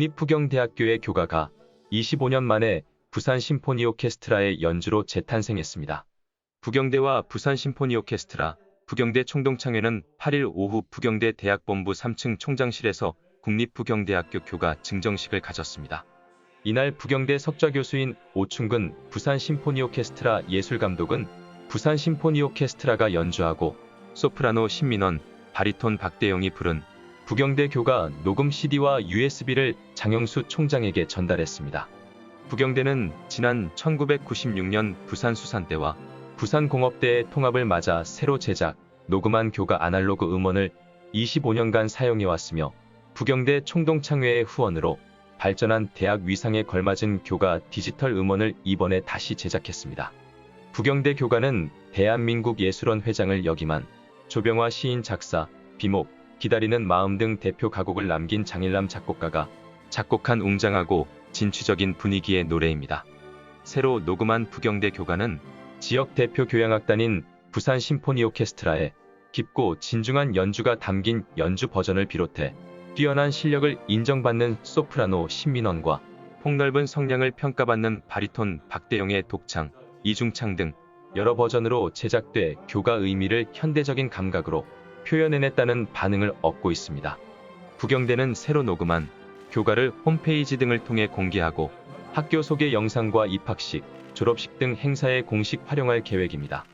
국립부경대학교의 교가가 25년 만에 부산 심포니 오케스트라의 연주로 재탄생했습니다. 부경대와 부산 심포니 오케스트라, 부경대 총동창회는 8일 오후 부경대 대학본부 3층 총장실에서 국립부경대학교 교가 증정식을 가졌습니다. 이날 부경대 석좌 교수인 오충근 부산 심포니 오케스트라 예술감독은 부산 심포니 오케스트라가 연주하고 소프라노 신민원, 바리톤 박대영이 부른 부경대 교가 녹음 CD와 USB를 장영수 총장에게 전달했습니다. 부경대는 지난 1996년 부산 수산대와 부산공업대의 통합을 맞아 새로 제작, 녹음한 교가 아날로그 음원을 25년간 사용해왔으며 부경대 총동창회의 후원으로 발전한 대학 위상에 걸맞은 교가 디지털 음원을 이번에 다시 제작했습니다. 부경대 교가는 대한민국 예술원 회장을 역임한 조병화 시인 작사, 비목, 기다리는 마음 등 대표 가곡을 남긴 장일남 작곡가가 작곡한 웅장하고 진취적인 분위기의 노래입니다. 새로 녹음한 부경대 교가는 지역 대표 교향악단인 부산 심포니 오케스트라의 깊고 진중한 연주가 담긴 연주 버전을 비롯해 뛰어난 실력을 인정받는 소프라노 신민원과 폭넓은 성량을 평가받는 바리톤 박대영의 독창, 이중창 등 여러 버전으로 제작돼 교가 의미를 현대적인 감각으로 표현해냈다는 반응을 얻고 있습니다. 부경대는 새로 녹음한 교가를 홈페이지 등을 통해 공개하고 학교 소개 영상과 입학식, 졸업식 등 행사에 공식 활용할 계획입니다.